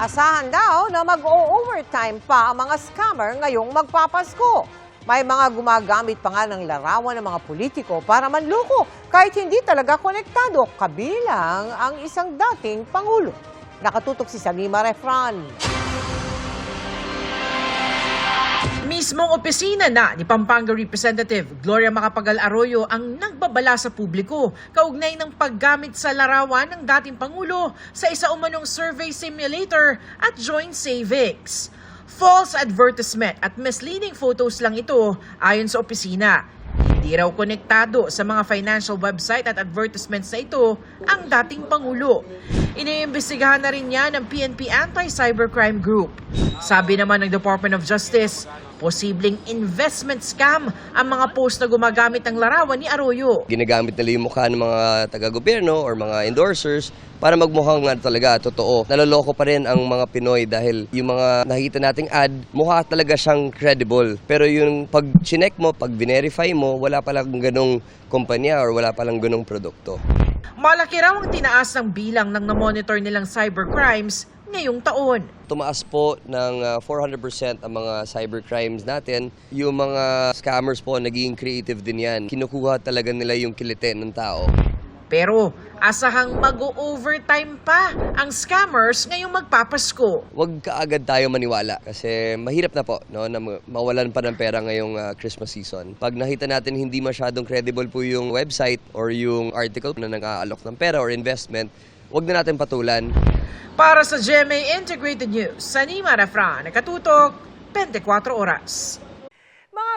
Asahan daw na mag-o-overtime pa ang mga scammer ngayong magpapasko. May mga gumagamit pa nga ng larawan ng mga politiko para manloko kahit hindi talaga konektado kabilang ang isang dating Pangulo. Nakatutok si Salima Refran. Mismong opisina na ni Pampanga Representative Gloria Macapagal Arroyo ang nagbabala sa publiko kaugnay ng paggamit sa larawan ng dating Pangulo sa isa umanong survey simulator at joint savings. False advertisement at misleading photos lang ito ayon sa opisina. Hindi raw konektado sa mga financial website at advertisements na ito ang dating Pangulo. Iniimbestigahan na rin niya ng PNP Anti-Cybercrime Group. Sabi naman ng Department of Justice, posibleng investment scam ang mga post na gumagamit ng larawan ni Arroyo. Ginagamit nila yung mukha ng mga taga-gobyerno or mga endorsers para magmukhang nga talaga totoo. Naloloko pa rin ang mga Pinoy dahil yung mga nakikita nating ad, mukha talaga siyang credible. Pero yung pag chinek mo, pag verify mo, wala palang ganong kumpanya or wala palang ganong produkto. Malaki raw ang tinaas ng bilang ng namonitor nilang cybercrimes ngayong taon. Tumaas po ng uh, 400% ang mga cybercrimes natin. Yung mga scammers po, naging creative din yan. Kinukuha talaga nila yung kilite ng tao. Pero asahang mag-overtime pa ang scammers ngayong magpapasko. Huwag kaagad tayo maniwala kasi mahirap na po no, na ma- mawalan pa ng pera ngayong ah, Christmas season. Pag nakita natin hindi masyadong credible po yung website or yung article na nag-aalok ng pera or investment, huwag na natin patulan. Para sa GMA Integrated News, Sanima Rafran, nakatutok, 24 oras.